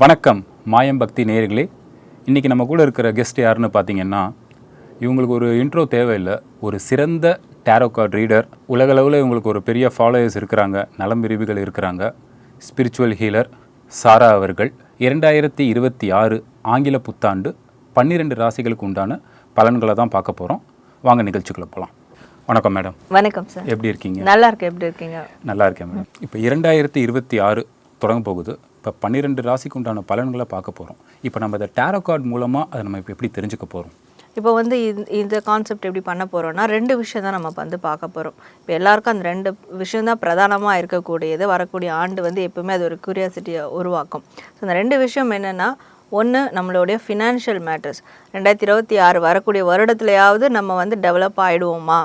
வணக்கம் மாயம் பக்தி நேயர்களே. இன்றைக்கி நம்ம கூட இருக்கிற கெஸ்ட் யாருன்னு பார்த்தீங்கன்னா இவங்களுக்கு ஒரு இன்ட்ரோ தேவையில்லை. ஒரு சிறந்த டேரோ கார்டு ரீடர் உலகளவில் இவங்களுக்கு ஒரு பெரிய ஃபாலோயர்ஸ் இருக்கிறாங்க நலம் விரிவுகள் இருக்கிறாங்க. ஸ்பிரிச்சுவல் ஹீலர் சாரா அவர்கள். இரண்டாயிரத்தி இருபத்தி ஆறு ஆங்கில புத்தாண்டு பன்னிரெண்டு ராசிகளுக்கு உண்டான பலன்களை தான் பார்க்க போகிறோம் வாங்க நிகழ்ச்சிக்குள்ளே போகலாம் வணக்கம் மேடம் வணக்கம் சார் எப்படி இருக்கீங்க? நல்லா இருக்கு எப்படி இருக்கீங்க? நல்லா இருக்கேன் மேடம் இப்போ இரண்டாயிரத்தி இருபத்தி ஆறு தொடங்க போகுது. இப்போ பன்னிரெண்டு ராசிக்கு உண்டான பலன்களை பார்க்க போகிறோம் இப்போ நம்ம இந்த டேரோ கார்டு மூலமாக அதை நம்ம இப்போ எப்படி தெரிஞ்சுக்க போகிறோம் இப்போ வந்து இந்த- இந்த கான்செப்ட் எப்படி பண்ண போகிறோம்னா ரெண்டு விஷயம் தான் நம்ம வந்து பார்க்க போகிறோம் இப்போ எல்லாருக்கும் அந்த ரெண்டு விஷயம் தான் பிரதானமாக இருக்கக்கூடியது. வரக்கூடிய ஆண்டு வந்து எப்பவுமே அது ஒரு க்யூரியாசிட்டியை உருவாக்கும். ஸோ அந்த ரெண்டு விஷயம் என்னென்னா ஒன்று நம்மளுடைய ஃபினான்ஷியல் மேட்டர்ஸ் ரெண்டாயிரத்தி இருபத்தி ஆறு வரக்கூடிய வருடத்துலையாவது நம்ம வந்து டெவலப் ஆகிடுவோமா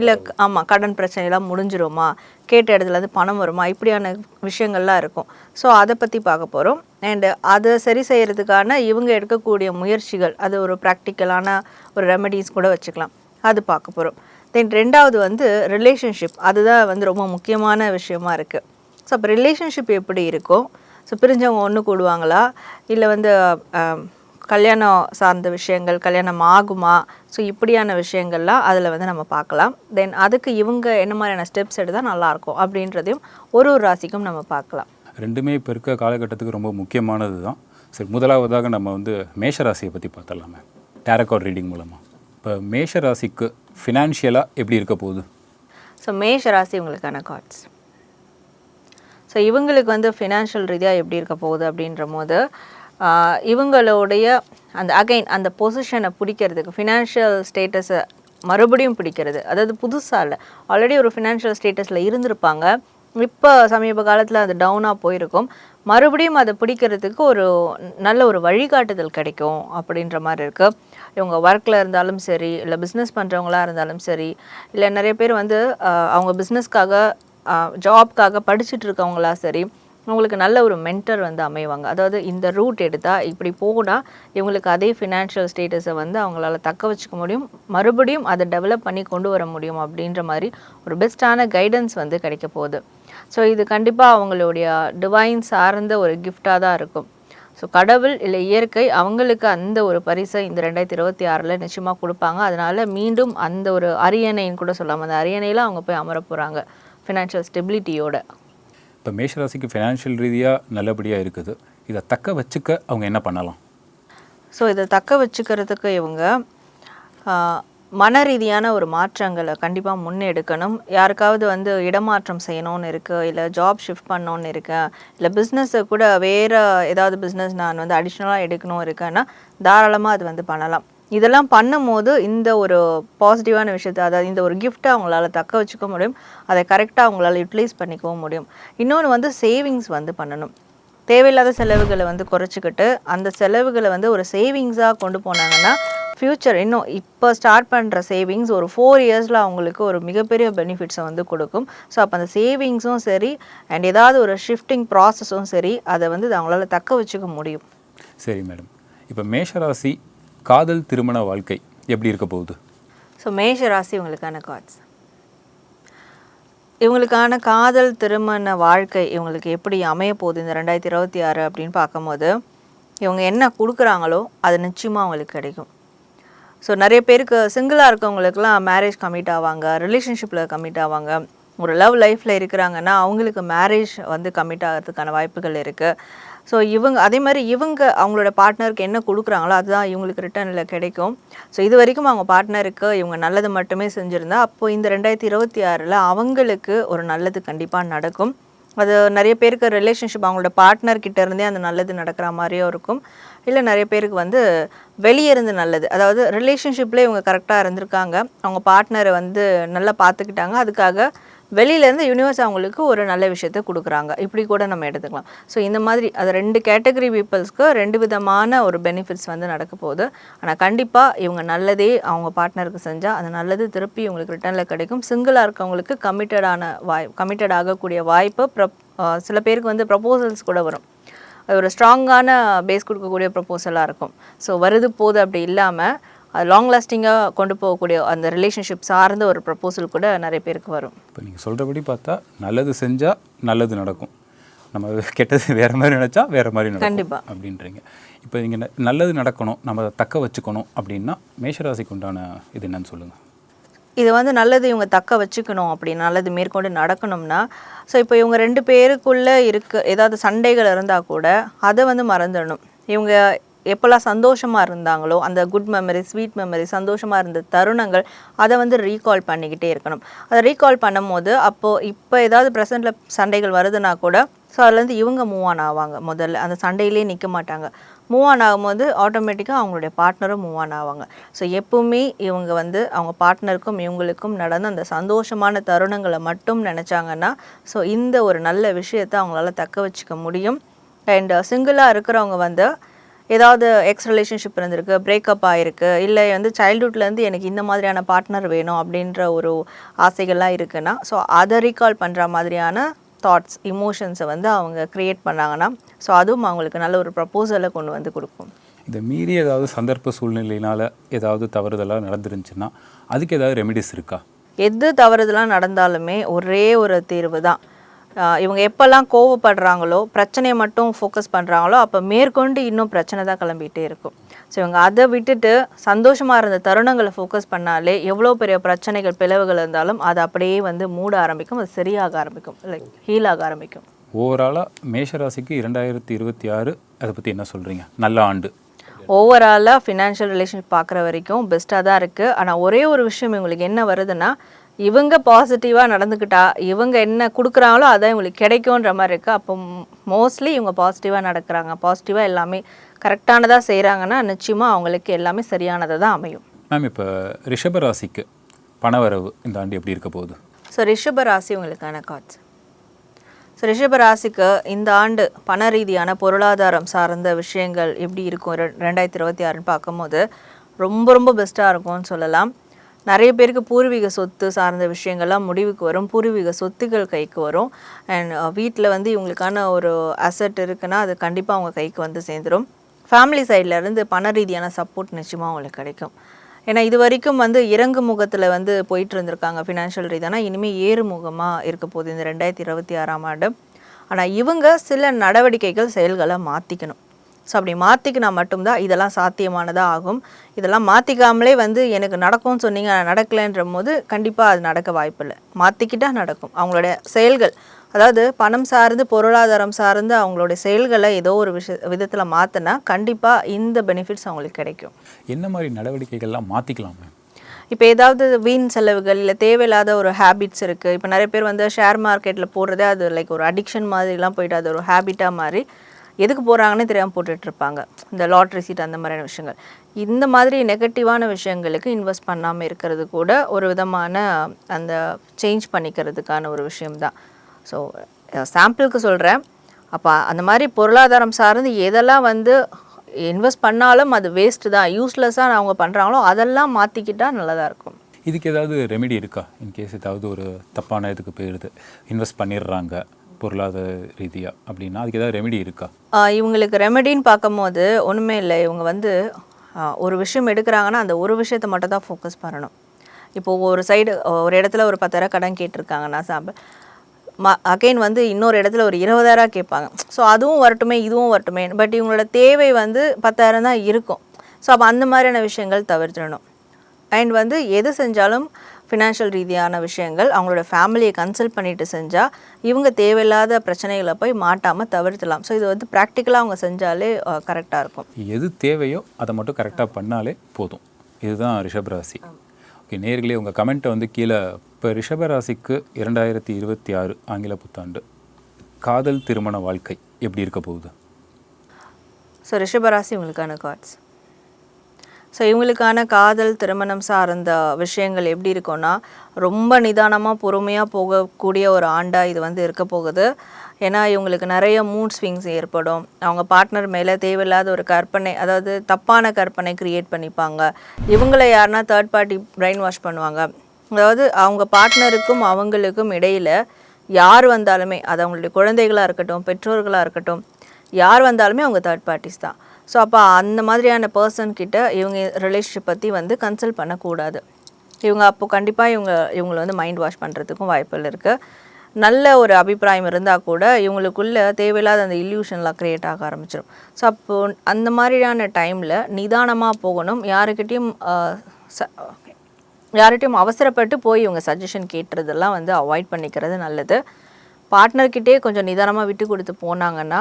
இல்லை ஆமாம் கடன் பிரச்சனைலாம் முடிஞ்சிருமா? கேட்ட இடத்துல இருந்து பணம் வருமா? இப்படியான விஷயங்கள்லாம் இருக்கும். ஸோ அதை பற்றி பார்க்க போகிறோம் அண்டு அதை சரி செய்யறதுக்கான இவங்க எடுக்கக்கூடிய முயற்சிகள் அது ஒரு ப்ராக்டிக்கலான ஒரு ரெமெடிஸ் கூட வச்சுக்கலாம். அது பார்க்க போகிறோம் தென் ரெண்டாவது வந்து ரிலேஷன்ஷிப் அதுதான் வந்து ரொம்ப முக்கியமான விஷயமா இருக்குது ஸோ அப்போ ரிலேஷன்ஷிப் எப்படி இருக்கும்? ஸோ பிரிஞ்சவங்க ஒன்று கூடுவாங்களா? இல்லை வந்து கல்யாணம் சார்ந்த விஷயங்கள் கல்யாணம் ஆகுமா? ஸோ இப்படியான விஷயங்கள்லாம் அதில் வந்து நம்ம பார்க்கலாம். தென் அதுக்கு இவங்க என்ன மாதிரியான ஸ்டெப்ஸ் எடுத்தால் நல்லாயிருக்கும் அப்படின்றதையும் ஒரு ஒரு ராசிக்கும் நம்ம பார்க்கலாம். ரெண்டுமே இப்போ இருக்க காலகட்டத்துக்கு ரொம்ப முக்கியமானது தான். சரி முதலாவதாக நம்ம வந்து மேஷ ராசியை பற்றி பார்த்தலாமே டேரோ கார்டு ரீடிங் மூலமாக இப்போ மேஷ ராசிக்கு ஃபினான்ஷியலாக எப்படி இருக்க போகுது? ஸோ மேஷ ராசி உங்களுக்கான கார்ட்ஸ் ஸோ இவங்களுக்கு வந்து ஃபினான்ஷியல் ரீதியாக எப்படி இருக்க போகுது அப்படின்ற போது இவங்களுடைய அந்த அகைன் அந்த பொசிஷனை பிடிக்கிறதுக்கு ஃபினான்ஷியல் ஸ்டேட்டஸை மறுபடியும் பிடிக்கிறது. அதாவது புதுசாக இல்லை. ஆல்ரெடி ஒரு ஃபினான்ஷியல் ஸ்டேட்டஸில் இருந்திருப்பாங்க. இப்போ சமீப காலத்தில் அது டவுனாக போயிருக்கும். மறுபடியும் அதை பிடிக்கிறதுக்கு ஒரு நல்ல ஒரு வழிகாட்டுதல் கிடைக்கும் அப்படின்ற மாதிரி இருக்குது இவங்க ஒர்க்கில் இருந்தாலும் சரி இல்லை பிஸ்னஸ் பண்ணுறவங்களா இருந்தாலும் சரி இல்லை நிறைய பேர் வந்து அவங்க பிஸ்னஸ்க்காக ஜாப்க்காக படிச்சுட்டு இருக்கவங்களா சரி அவங்களுக்கு நல்ல ஒரு மென்டர் வந்து அமைவாங்க. அதாவது இந்த ரூட் எடுத்தால் இப்படி போனால் இவங்களுக்கு அதே ஃபினான்ஷியல் ஸ்டேட்டஸை வந்து அவங்களால தக்க வச்சுக்க முடியும். மறுபடியும் அதை டெவலப் பண்ணி கொண்டு வர முடியும் அப்படின்ற மாதிரி ஒரு பெஸ்ட்டான கைடன்ஸ் வந்து கிடைக்க போகுது. ஸோ இது கண்டிப்பாக அவங்களுடைய டிவைன் சார்ந்த ஒரு கிஃப்டாக தான் இருக்கும். ஸோ கடவுள் இல்லை இயற்கை அவங்களுக்கு அந்த ஒரு பரிசை இந்த ரெண்டாயிரத்தி இருபத்தி ஆறில் நிச்சயமாக கொடுப்பாங்க. அதனால் மீண்டும் அந்த ஒரு அரியணைன்னு கூட சொல்லாமல் அந்த அரியணையில் அவங்க போய் அமர போகிறாங்க ஃபினான்ஷியல் ஸ்டெபிலிட்டியோட இப்போ மேஷராசிக்கு ஃபினான்ஷியல் ரீதியாக நல்லபடியாக இருக்குது. இதை தக்க வச்சுக்க அவங்க என்ன பண்ணலாம்? ஸோ இதை தக்க வச்சுக்கிறதுக்கு இவங்க மன ரீதியான ஒரு மாற்றங்களை கண்டிப்பாக முன்னெடுக்கணும். யாருக்காவது வந்து இடமாற்றம் செய்யணும்னு இருக்குது இல்லை ஜாப் ஷிஃப்ட் பண்ணணும்னு இருக்கேன் இல்லை பிஸ்னஸை கூட வேறு ஏதாவது பிஸ்னஸ் நான் வந்து அடிஷ்னலாக எடுக்கணும் இருக்கேன்னா தாராளமாக அது வந்து பண்ணலாம். இதெல்லாம் பண்ணும்போது இந்த ஒரு பாசிட்டிவான விஷயத்தை அதாவது இந்த ஒரு கிஃப்ட்டை அவங்களால தக்க வச்சுக்க முடியும். அதை கரெக்டாக அவங்களால யூட்டிலைஸ் பண்ணிக்கவும் முடியும். இன்னொன்று வந்து சேவிங்ஸ் வந்து பண்ணணும். தேவையில்லாத செலவுகளை வந்து குறைச்சிக்கிட்டு அந்த செலவுகளை வந்து ஒரு சேவிங்ஸாக கொண்டு போனாங்கன்னா ஃப்யூச்சர் இன்னும் இப்போ ஸ்டார்ட் பண்ணுற சேவிங்ஸ் ஒரு ஃபோர் இயர்ஸில் அவங்களுக்கு ஒரு மிகப்பெரிய பெனிஃபிட்ஸை வந்து கொடுக்கும். ஸோ அப்போ அந்த சேவிங்ஸும் சரி அண்ட் ஏதாவது ஒரு ஷிஃப்டிங் ப்ராசஸும் சரி அதை வந்து அவங்களால தக்க வச்சுக்க முடியும். சரி மேடம் இப்போ மேஷராசி காதல் திருமண வாழ்க்கை எப்படி இருக்க போகுது? ஸோ மேஷ ராசி இவங்களுக்கான கார்ட்ஸ் இவங்களுக்கான காதல் திருமண வாழ்க்கை இவங்களுக்கு எப்படி அமைய போகுது இந்த ரெண்டாயிரத்தி இருபத்தி ஆறு அப்படின்னு பார்க்கும்போது இவங்க என்ன கொடுக்குறாங்களோ அது நிச்சயமாக அவங்களுக்கு கிடைக்கும். ஸோ நிறைய பேருக்கு சிங்கிளாக இருக்கவங்களுக்குலாம் மேரேஜ் கமிட் ஆவாங்க ரிலேஷன்ஷிப்பில் கமிட் ஆவாங்க. ஒரு லவ் லைஃப்பில் இருக்கிறாங்கன்னா அவங்களுக்கு மேரேஜ் வந்து கமிட் ஆகிறதுக்கான வாய்ப்புகள் இருக்குது ஸோ இவங்க அதே மாதிரி இவங்க அவங்களோட பார்ட்னருக்கு என்ன கொடுக்குறாங்களோ அதுதான் இவங்களுக்கு ரிட்டர்னில் கிடைக்கும். ஸோ இது வரைக்கும் அவங்க பார்ட்னருக்கு இவங்க நல்லது மட்டுமே செஞ்சுருந்தா அப்போது இந்த ரெண்டாயிரத்தி இருபத்தி ஆறில் அவங்களுக்கு ஒரு நல்லது கண்டிப்பாக நடக்கும். அது நிறைய பேருக்கு ரிலேஷன்ஷிப் அவங்களோட பார்ட்னர்கிட்ட இருந்தே அந்த நல்லது நடக்கிற மாதிரியும் இருக்கும். இல்லை நிறைய பேருக்கு வந்து வெளியே இருந்து நல்லது. அதாவது ரிலேஷன்ஷிப்லேயே இவங்க கரெக்டாக இருந்திருக்காங்க. அவங்க பார்ட்னரை வந்து நல்லா பார்த்துக்கிட்டாங்க. அதுக்காக வெளியிலேருந்து யூனிவர்ஸ் அவங்களுக்கு ஒரு நல்ல விஷயத்த கொடுக்குறாங்க. இப்படி கூட நம்ம எடுத்துக்கலாம். ஸோ இந்த மாதிரி அது ரெண்டு கேட்டகரி பீப்புள்ஸ்க்கு ரெண்டு விதமான ஒரு பெனிஃபிட்ஸ் வந்து நடக்க போகுது. ஆனால் கண்டிப்பாக இவங்க நல்லதே அவங்க பார்ட்னருக்கு செஞ்சால் அந்த நல்லது. திருப்பி இவங்களுக்கு ரிட்டர்னில் கிடைக்கும். சிங்கிளாக இருக்கவங்களுக்கு கமிட்டடான வாய் கமிட்டட் ஆகக்கூடிய வாய்ப்பு ப்ரப் சில பேருக்கு வந்து ப்ரப்போசல்ஸ் கூட வரும். அது ஒரு ஸ்ட்ராங்கான பேஸ் கொடுக்கக்கூடிய ப்ரப்போசலாக இருக்கும். ஸோ வருது போகுது அப்படி இல்லாமல் அது லாங் லாஸ்டிங்காக கொண்டு போகக்கூடிய அந்த ரிலேஷன்ஷிப் சார்ந்த ஒரு ப்ரப்போசல் கூட நிறைய பேருக்கு வரும். இப்போ நீங்கள் சொல்கிறபடி பார்த்தா நல்லது செஞ்சால் நல்லது நடக்கும். நம்ம கெட்டது வேறு மாதிரி நினச்சா வேறு மாதிரி நடக்கும் கண்டிப்பா. அப்படின்றீங்க. இப்போ நீங்கள் நல்லது நடக்கணும் நம்ம அதை தக்க வச்சுக்கணும் அப்படின்னா மேஷராசிக்கு உண்டான இது என்னன்னு சொல்லுங்கள் இது வந்து நல்லது இவங்க தக்க வச்சுக்கணும் அப்படி நல்லது மேற்கொண்டு நடக்கணும்னா ஸோ இப்போ இவங்க ரெண்டு பேருக்குள்ளே இருக்க ஏதாவது சண்டைகள் இருந்தால் கூட அதை வந்து மறந்துடணும். இவங்க எப்போல்லாம் சந்தோஷமாக இருந்தாங்களோ அந்த குட் மெமரி ஸ்வீட் மெமரி சந்தோஷமாக இருந்த தருணங்கள் அதை வந்து ரீகால் பண்ணிக்கிட்டே இருக்கணும். அதை ரீகால் பண்ணும்போது அப்போது இப்போ ஏதாவது ப்ரெசென்ட்டில் சண்டைகள் வருதுன்னா கூட ஸோ அதுலேருந்து இவங்க மூவ் ஆன் ஆவாங்க. முதல்ல அந்த சண்டையிலே நிற்க மாட்டாங்க. மூவ் ஆன் ஆகும்போது ஆட்டோமேட்டிக்காக அவங்களுடைய பார்ட்னரும் மூவ் ஆன் ஆவாங்க. ஸோ எப்பவுமே இவங்க வந்து அவங்க பார்ட்னருக்கும் இவங்களுக்கும் நடந்த அந்த சந்தோஷமான தருணங்களை மட்டும் நினச்சாங்கன்னா ஸோ இந்த ஒரு நல்ல விஷயத்தை அவங்களால தக்க வச்சுக்க முடியும். அண்ட் சிங்கிளாக இருக்கிறவங்க வந்து ஏதாவது எக்ஸ் ரிலேஷன்ஷிப் இருந்திருக்கு பிரேக்கப் ஆகிருக்கு இல்லை வந்து சைல்ட்ஹுட்லேருந்து எனக்கு இந்த மாதிரியான பார்ட்னர் வேணும் அப்படின்ற ஒரு ஆசைகள்லாம் இருக்குன்னா ஸோ அதை ரீகால் பண்ணுற மாதிரியான தாட்ஸ் இமோஷன்ஸை வந்து அவங்க க்ரியேட் பண்ணாங்கன்னா ஸோ அதுவும் அவங்களுக்கு நல்ல ஒரு ப்ரப்போசலை கொண்டு வந்து கொடுக்கும். இதை மீறி ஏதாவது சந்தர்ப்ப சூழ்நிலையினால் ஏதாவது தவறுதலாக நடந்துருந்துச்சுன்னா அதுக்கு ஏதாவது ரெமிடிஸ் இருக்கா? எது தவறுதெல்லாம் நடந்தாலுமே ஒரே ஒரு தீர்வு தான். இவங்க எப்போல்லாம் கோவப்படுறாங்களோ பிரச்சனையை மட்டும் ஃபோக்கஸ் பண்ணுறாங்களோ அப்போ மேற்கொண்டு இன்னும் பிரச்சனை தான் கிளம்பிகிட்டே இருக்கும். ஸோ இவங்க அதை விட்டுட்டு சந்தோஷமாக இருந்த தருணங்களை ஃபோக்கஸ் பண்ணாலே எவ்வளோ பெரிய பிரச்சனைகள் பிளவுகள் இருந்தாலும் அது அப்படியே வந்து மூட ஆரம்பிக்கும் அது சரியாக ஆரம்பிக்கும் லைக் ஹீல் ஆக ஆரம்பிக்கும். ஓவராலாக மேஷராசிக்கு இரண்டாயிரத்தி இருபத்தி ஆறு அதை பற்றி என்ன சொல்கிறீங்க நல்ல ஆண்டு. ஓவராலாக ஃபினான்ஷியல் ரிலேஷன்ஷிப் பார்க்குற வரைக்கும் பெஸ்ட்டாக தான் இருக்குது ஆனால் ஒரே ஒரு விஷயம் இவங்களுக்கு என்ன வருதுன்னா இவங்க பாசிட்டிவாக நடந்துக்கிட்டா இவங்க என்ன கொடுக்குறாங்களோ அதான் இவங்களுக்கு கிடைக்குன்ற மாதிரி இருக்குது அப்போ மோஸ்ட்லி இவங்க பாசிட்டிவாக நடக்கிறாங்க. பாசிட்டிவாக எல்லாமே கரெக்டானதாக செய்கிறாங்கன்னா நிச்சயமாக அவங்களுக்கு எல்லாமே சரியானதாக தான் அமையும். மேம் இப்போ ரிஷபராசிக்கு பணவரவு இந்த ஆண்டு எப்படி இருக்க போகுது? ஸோ ரிஷப ராசி உங்களுக்கான காட்ஸ் ஸோ ரிஷப ராசிக்கு இந்த ஆண்டு பண ரீதியான பொருளாதாரம் சார்ந்த விஷயங்கள் எப்படி இருக்கும்? ரெ- ரெண்டாயிரத்தி இருபத்தி ஆறுன்னு பார்க்கும்போது ரொம்ப ரொம்ப பெஸ்ட்டாக இருக்கும்னு சொல்லலாம். நிறைய பேருக்கு பூர்வீக சொத்து சார்ந்த விஷயங்கள்லாம் முடிவுக்கு வரும் பூர்வீக சொத்துக்கள் கைக்கு வரும். அண்ட் uh, வீட்டில் வந்து இவங்களுக்கான ஒரு அசட் இருக்குன்னா அது கண்டிப்பாக அவங்க கைக்கு வந்து சேர்ந்துடும் ஃபேமிலி சைடில் இருந்து பண ரீதியான சப்போர்ட் நிச்சயமாக அவங்களுக்கு கிடைக்கும். ஏன்னா இது வரைக்கும் வந்து இறங்கு முகத்தில் வந்து போயிட்டு இருந்திருக்காங்க ஃபினான்ஷியல் ரீதியானா இனிமேல் ஏறு முகமாக இருக்க போகுது இந்த ரெண்டாயிரத்தி இருபத்தி ஆறாம் ஆண்டு. ஆனால் இவங்க சில நடவடிக்கைகள் செயல்களை மாற்றிக்கணும் ஸோ அப்படி மாற்றிக்கினா மட்டும்தான் இதெல்லாம் சாத்தியமானதாக ஆகும். இதெல்லாம் மாற்றிக்காமலே வந்து எனக்கு நடக்கும்னு சொன்னீங்க நடக்கலைன்ற போது கண்டிப்பாக அது நடக்க வாய்ப்பில்லை. மாற்றிக்கிட்டா நடக்கும். அவங்களுடைய செயல்கள் அதாவது பணம் சார்ந்து பொருளாதாரம் சார்ந்து அவங்களுடைய செயல்களை ஏதோ ஒரு விஷய விதத்தில் மாற்றினா கண்டிப்பாக இந்த பெனிஃபிட்ஸ் அவங்களுக்கு கிடைக்கும். என்ன மாதிரி நடவடிக்கைகள்லாம் மாற்றிக்கலாம் மேம்? இப்போ ஏதாவது வீண் செலவுகள் இல்லை தேவையில்லாத ஒரு ஹேபிட்ஸ் இருக்குது இப்போ நிறைய பேர் வந்து ஷேர் மார்க்கெட்டில் போடுறதே அது லைக் ஒரு அடிக்ஷன் மாதிரிலாம் போயிட்டு அது ஒரு ஹேபிட்டாக மாதிரி எதுக்கு போகிறாங்கன்னு தெரியாமல் போட்டுட்ருப்பாங்க. இந்த லாட்ரி சீட் அந்த மாதிரியான விஷயங்கள். இந்த மாதிரி நெகட்டிவான விஷயங்களுக்கு இன்வெஸ்ட் பண்ணாமல் இருக்கிறது கூட ஒரு விதமான அந்த சேஞ்ச் பண்ணிக்கிறதுக்கான ஒரு விஷயம்தான். ஸோ சாம்பிளுக்கு சொல்கிறேன் அப்போ அந்த மாதிரி பொருளாதாரம் சார்ந்து எதெல்லாம் வந்து இன்வெஸ்ட் பண்ணாலும் அது வேஸ்ட்டு தான் யூஸ்லெஸ்ஸாக அவங்க பண்ணுறாங்களோ அதெல்லாம் மாற்றிக்கிட்டால் நல்லதாக இருக்கும். இதுக்கு ஏதாவது ரெமெடி இருக்கா? இன்கேஸ் ஏதாவது ஒரு தப்பான இதுக்கு போயிடுது. இன்வெஸ்ட் பண்ணிடுறாங்க. பொருளாதார ரீதியாக அப்படின்னா அதுக்கு ஏதாவது ரெமெடி இருக்கா? இவங்களுக்கு ரெமெடின்னு பார்க்கும்போது ஒன்றுமே இல்லை. இவங்க வந்து ஒரு விஷயம் எடுக்கிறாங்கன்னா அந்த ஒரு விஷயத்தை மட்டும் தான் ஃபோக்கஸ் பண்ணணும். இப்போ ஒரு சைடு ஒரு இடத்துல ஒரு பத்தாயிரம் கடன் கேட்டிருக்காங்கன்னா சாம்பிள் ம அகைன் வந்து இன்னொரு இடத்துல ஒரு இருபதாயிரம் கேட்பாங்க. ஸோ அதுவும் வரட்டுமே இதுவும் வரட்டுமே. பட் இவங்களோட தேவை வந்து பத்தாயிரம் தான் இருக்கும். ஸோ அப்போ அந்த மாதிரியான விஷயங்கள் தவிர்த்திடணும். அண்ட் வந்து எது செஞ்சாலும் ஃபினான்ஷியல் ரீதியான விஷயங்கள் அவங்களோட ஃபேமிலியை கன்சல்ட் பண்ணிட்டு செஞ்சால் இவங்க தேவையில்லாத பிரச்சனைகளை போய் மாட்டாமல் தவிர்த்தலாம் ஸோ இது வந்து ப்ராக்டிக்கலாக அவங்க செஞ்சாலே கரெக்டாக இருக்கும். எது தேவையோ அதை மட்டும் கரெக்டாக பண்ணாலே போதும். இதுதான் ரிஷபராசி ஓகே நேர்களே உங்கள் கமெண்ட்டை வந்து கீழே இப்போ ரிஷபராசிக்கு இரண்டாயிரத்தி இருபத்தி ஆறு ஆங்கில புத்தாண்டு காதல் திருமண வாழ்க்கை எப்படி இருக்க போகுது? ஸோ ரிஷபராசி இவங்களுக்கான கார்ட்ஸ் ஸோ இவங்களுக்கான காதல் திருமணம் சார்ந்த விஷயங்கள் எப்படி இருக்கும்னா ரொம்ப நிதானமாக பொறுமையாக போகக்கூடிய ஒரு ஆண்டாக இது வந்து இருக்க போகுது. ஏன்னா இவங்களுக்கு நிறைய மூட் ஸ்விங்ஸ் ஏற்படும். அவங்க பார்ட்னர் மேலே தேவையில்லாத ஒரு கற்பனை அதாவது தப்பான கற்பனை க்ரியேட் பண்ணிப்பாங்க. இவங்களை யாருன்னா தேர்ட் பார்ட்டி பிரெயின் வாஷ் பண்ணுவாங்க. அதாவது அவங்க பார்ட்னருக்கும் அவங்களுக்கும் இடையில் யார் வந்தாலுமே அது அவங்களுடைய குழந்தைகளாக இருக்கட்டும் பெற்றோர்களாக இருக்கட்டும் யார் வந்தாலுமே அவங்க தேர்ட் பார்ட்டிஸ் தான். ஸோ அப்போ அந்த மாதிரியான பர்சன்கிட்ட இவங்க ரிலேஷன்ஷிப் பற்றி வந்து கன்சல்ட் பண்ணக்கூடாது. இவங்க அப்போ கண்டிப்பாக இவங்க இவங்களை வந்து மைண்ட் வாஷ் பண்ணுறதுக்கும் வாய்ப்புகள் இருக்குது நல்ல ஒரு அபிப்பிராயம் இருந்தால் கூட இவங்களுக்குள்ள தேவையில்லாத அந்த இல்யூஷன்லாம் க்ரியேட் ஆக ஆரம்பிச்சிடும் ஸோ அப்போ அந்த மாதிரியான டைமில் நிதானமாக போகணும். யாருக்கிட்டேயும் யார்கிட்டையும் அவசரப்பட்டு போய் இவங்க சஜஷன் கேட்டுறதெல்லாம் வந்து அவாய்ட் பண்ணிக்கிறது நல்லது. பார்ட்னர்கிட்டே கொஞ்சம் நிதானமாக விட்டு கொடுத்து போனாங்கன்னா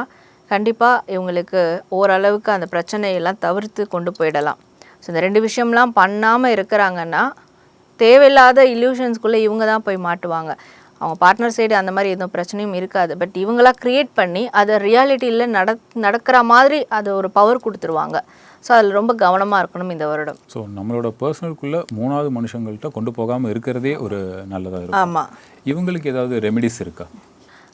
கண்டிப்பாக இவங்களுக்கு ஓரளவுக்கு அந்த பிரச்சனையெல்லாம் தவிர்த்து கொண்டு போயிடலாம். ஸோ இந்த ரெண்டு விஷயம்லாம் பண்ணாமல் இருக்கிறாங்கன்னா தேவையில்லாத இல்யூஷன்ஸ்குள்ளே இவங்க தான் போய் மாட்டுவாங்க. அவங்க பார்ட்னர் சைடு அந்த மாதிரி எதுவும் பிரச்சனையும் இருக்காது. பட் இவங்களா க்ரியேட் பண்ணி அதை ரியாலிட்டியில் நட நடக்கிற மாதிரி அது ஒரு பவர் கொடுத்துருவாங்க. ஸோ அதில் ரொம்ப கவனமாக இருக்கணும் இந்த வருடம். ஸோ நம்மளோட பர்சனலுக்குள்ளே மூணாவது மனுஷங்கள்ட்ட கொண்டு போகாமல் இருக்கிறதே ஒரு நல்லதாக இருக்கும். ஆமாம் இவங்களுக்கு ஏதாவது ரெமெடிஸ் இருக்கா?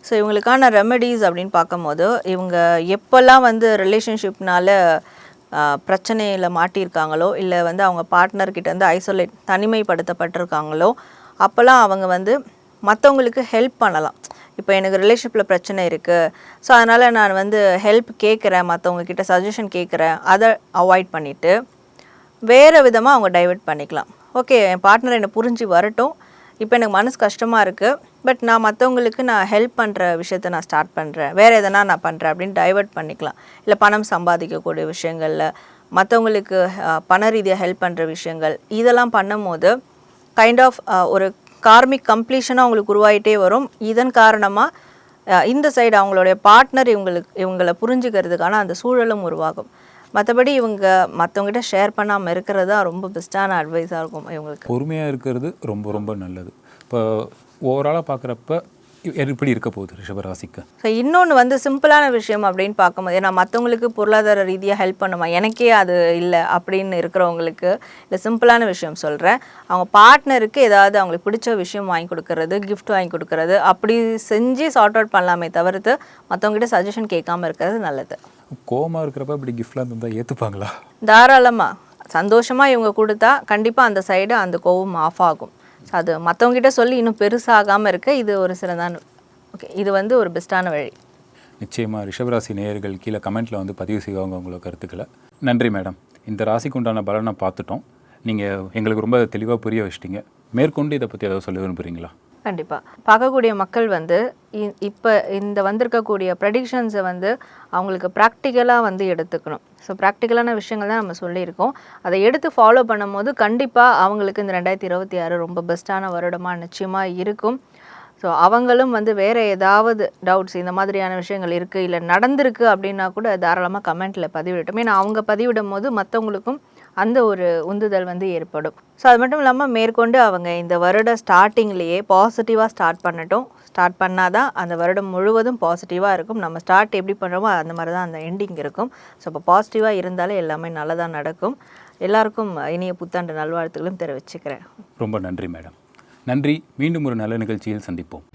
ஸோ இவங்களுக்கான ரெமெடிஸ் அப்படின்னு பார்க்கும்போது இவங்க எப்போல்லாம் வந்து ரிலேஷன்ஷிப்னால பிரச்சனையில் மாட்டியிருக்காங்களோ இல்லை வந்து அவங்க பார்ட்னர்கிட்ட வந்து ஐசோலேட் தனிமைப்படுத்தப்பட்டிருக்காங்களோ அப்போல்லாம் அவங்க வந்து மற்றவங்களுக்கு ஹெல்ப் பண்ணலாம். இப்போ எனக்கு ரிலேஷன்ஷிப்பில் பிரச்சனை இருக்குது ஸோ அதனால் நான் வந்து ஹெல்ப் கேட்குறேன் மற்றவங்கக்கிட்ட சஜஷன் கேட்குறேன் அதை அவாய்ட் பண்ணிவிட்டு வேறு விதமாக அவங்க டைவர்ட் பண்ணிக்கலாம். ஓகே என் பார்ட்னர் என்னை புரிஞ்சு வரட்டும். இப்போ எனக்கு மனசு கஷ்டமாக இருக்குது பட் நான் மற்றவங்களுக்கு நான் ஹெல்ப் பண்ணுற விஷயத்த நான் ஸ்டார்ட் பண்ணுறேன் வேறு எதனா நான் பண்ணுறேன் அப்படின்னு டைவர்ட் பண்ணிக்கலாம். இல்லை பணம் சம்பாதிக்கக்கூடிய விஷயங்களில் மற்றவங்களுக்கு பண ரீதியாக ஹெல்ப் பண்ணுற விஷயங்கள் இதெல்லாம் பண்ணும்போது கைண்ட் ஆஃப் ஒரு கார்மிக் கம்ப்ளீஷனாக அவங்களுக்கு உருவாகிட்டே வரும். இதன் காரணமாக இந்த சைடு அவங்களுடைய பார்ட்னர் இவங்களுக்கு இவங்களை புரிஞ்சுக்கிறதுக்கான அந்த சூழலும் உருவாகும். மற்றபடி இவங்க மற்றவங்ககிட்ட ஷேர் பண்ணாமல் இருக்கிறது தான் ரொம்ப பெஸ்ட்டான அட்வைஸாக இருக்கும் இவங்களுக்கு. பொறுமையாக இருக்கிறது ரொம்ப ரொம்ப நல்லது. இப்போ ஓவராலாக பார்க்குறப்ப எப்படி இருக்க போகுது ரிஷபராசிக்கு? ஸோ இன்னொன்று வந்து சிம்பிளான விஷயம் அப்படின்னு பார்க்கும்போது நான் மற்றவங்களுக்கு பொருளாதார ரீதியாக ஹெல்ப் பண்ணுமா? எனக்கே அது இல்லை அப்படின்னு இருக்கிறவங்களுக்கு இல்லை சிம்பிளான விஷயம் சொல்கிறேன் அவங்க பார்ட்னருக்கு ஏதாவது அவங்களுக்கு பிடிச்ச விஷயம் வாங்கி கொடுக்கறது gift வாங்கி கொடுக்கறது அப்படி செஞ்சு சார்ட் அவுட் பண்ணலாமே தவிர்த்து மற்றவங்ககிட்ட சஜஷன் கேட்காம இருக்கிறது நல்லது. கோவமாக இருக்கிறப்ப இப்படி கிஃப்ட்லாம் தந்தால் ஏற்றுப்பாங்களா தாராளமாக சந்தோஷமாக இவங்க கொடுத்தா கண்டிப்பாக அந்த சைடு அந்த கோவம் ஆஃப் ஆகும். ஸோ அது மற்றவங்ககிட்ட சொல்லி இன்னும் பெருசாகாமல் இருக்க இது ஒரு சிறந்தான ஓகே இது வந்து ஒரு பெஸ்ட்டான வழி. நிச்சயமாக ரிஷபராசி நேயர்கள் கீழே கமெண்ட்டில் வந்து பதிவு செய்வாங்க உங்களோட கருத்துக்களை. நன்றி மேடம் இந்த ராசிக்கு உண்டான பலனை பார்த்துட்டோம். நீங்கள் எங்களுக்கு ரொம்ப தெளிவாக புரிய வச்சிட்டீங்க. மேற்கொண்டு இதை பற்றி ஏதாவது சொல்ல விரும்புகிறீங்களா கண்டிப்பாக பார்க்கக்கூடிய மக்கள் வந்து இ- இப்போ இந்த வந்திருக்கக்கூடிய ப்ரெடிக்ஷன்ஸை வந்து அவங்களுக்கு ப்ராக்டிக்கலாக வந்து எடுத்துக்கணும். ஸோ ப்ராக்டிக்கலான விஷயங்கள் தான் நம்ம சொல்லியிருக்கோம். அதை எடுத்து ஃபாலோ பண்ணும்போது கண்டிப்பாக அவங்களுக்கு இந்த ரெண்டாயிரத்தி இருபத்தி ஆறு ரொம்ப பெஸ்ட்டான வருடமாக நிச்சயமாக இருக்கும். ஸோ அவங்களும் வந்து வேறு ஏதாவது டவுட்ஸ் இந்த மாதிரியான விஷயங்கள் இருக்குது இல்லை நடந்திருக்கு அப்படின்னா கூட தாராளமாக கமெண்ட்டில் பதிவிடட்டும். ஏன்னா அவங்க பதிவிடும் போது மற்றவங்களுக்கும் அந்த ஒரு உந்துதல் வந்து ஏற்படும். ஸோ அது மட்டும் இல்லாமல் மேற்கொண்டு அவங்க இந்த வருட ஸ்டார்டிங்லேயே பாசிட்டிவாக ஸ்டார்ட் பண்ணட்டும். ஸ்டார்ட் பண்ணால் தான் அந்த வருடம் முழுவதும் பாசிட்டிவாக இருக்கும். நம்ம ஸ்டார்ட் எப்படி பண்ணுறோமோ அந்த மாதிரி தான் அந்த எண்டிங் இருக்கும். ஸோ இப்போ பாசிட்டிவாக இருந்தாலே எல்லாமே நல்லதாக நடக்கும். எல்லாருக்கும் இனிய புத்தாண்டு நல்வாழ்த்துக்களும் தெரிவிச்சுக்கிறேன். ரொம்ப நன்றி மேடம் நன்றி. மீண்டும் ஒரு நல்ல நிகழ்ச்சியில் சந்திப்போம்.